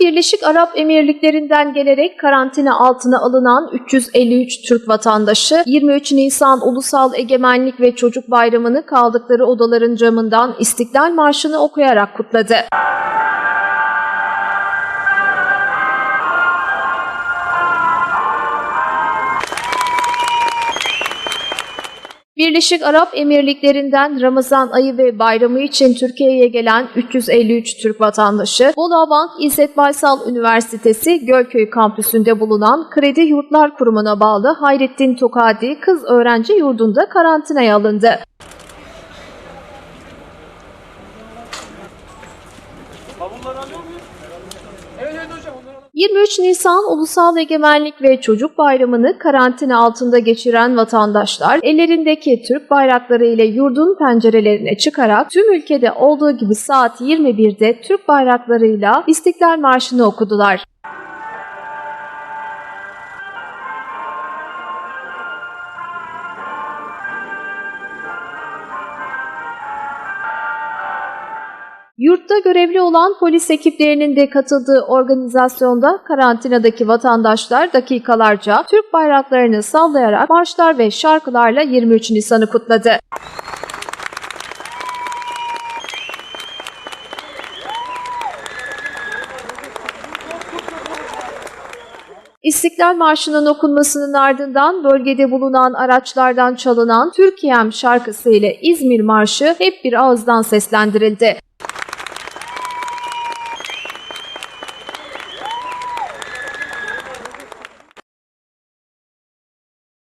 Birleşik Arap Emirlikleri'nden gelerek karantina altına alınan 353 Türk vatandaşı 23 Nisan Ulusal Egemenlik ve Çocuk Bayramı'nı kaldıkları odaların camından İstiklal Marşı'nı okuyarak kutladı. Birleşik Arap Emirlikleri'nden Ramazan ayı ve bayramı için Türkiye'ye gelen 353 Türk vatandaşı, Bolabank İzzet Baysal Üniversitesi Gölköy kampüsünde bulunan Kredi Yurtlar Kurumu'na bağlı Hayrettin Tokadi Kız Öğrenci Yurdu'nda karantinaya alındı. 23 Nisan Ulusal Egemenlik ve Çocuk Bayramı'nı karantina altında geçiren vatandaşlar ellerindeki Türk bayrakları ile yurdun pencerelerine çıkarak tüm ülkede olduğu gibi saat 21'de Türk bayraklarıyla İstiklal Marşı'nı okudular. Yurtta görevli olan polis ekiplerinin de katıldığı organizasyonda karantinadaki vatandaşlar dakikalarca Türk bayraklarını sallayarak marşlar ve şarkılarla 23 Nisan'ı kutladı. İstiklal Marşı'nın okunmasının ardından bölgede bulunan araçlardan çalınan Türkiye'm şarkısı ile İzmir Marşı hep bir ağızdan seslendirildi.